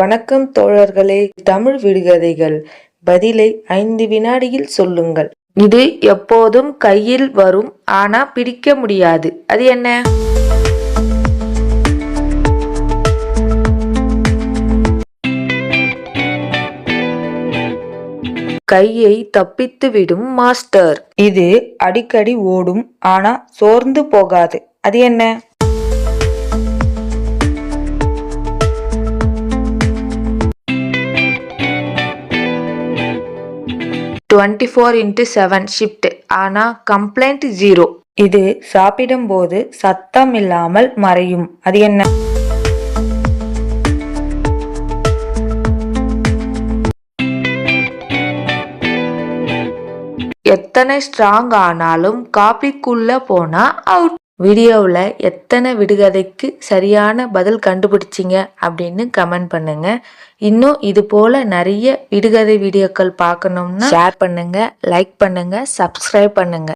வணக்கம் தோழர்களே தமிழ் விடுகதைகள். பதிலை ஐந்து வினாடியில் சொல்லுங்கள். இது எப்போதும் கையில் வரும் ஆனா பிடிக்க முடியாது. அது என்ன? கையை தப்பித்து விடும் மாஸ்டர். இது அடிக்கடி ஓடும் ஆனா சோர்ந்து போகாது. அது என்ன? Twenty four into seven shift ஆனால் கம்ப்ளைண்ட் ஜீரோ இது சாப்பிடும்போது சத்தம் இல்லாமல் மறையும். அது என்ன? எத்தனை ஸ்ட்ராங் ஆனாலும் காப்பிக்குள்ள போனா அவுட் வீடியோவில் எத்தனை விடுகதைக்கு சரியான பதில் கண்டுபிடிச்சிங்க அப்படின்னு கமெண்ட் பண்ணுங்க. இன்னும் இது போல நிறைய விடுகதை வீடியோக்கள் பார்க்கணும்னா ஷேர் பண்ணுங்க லைக் பண்ணுங்க சப்ஸ்கிரைப் பண்ணுங்க.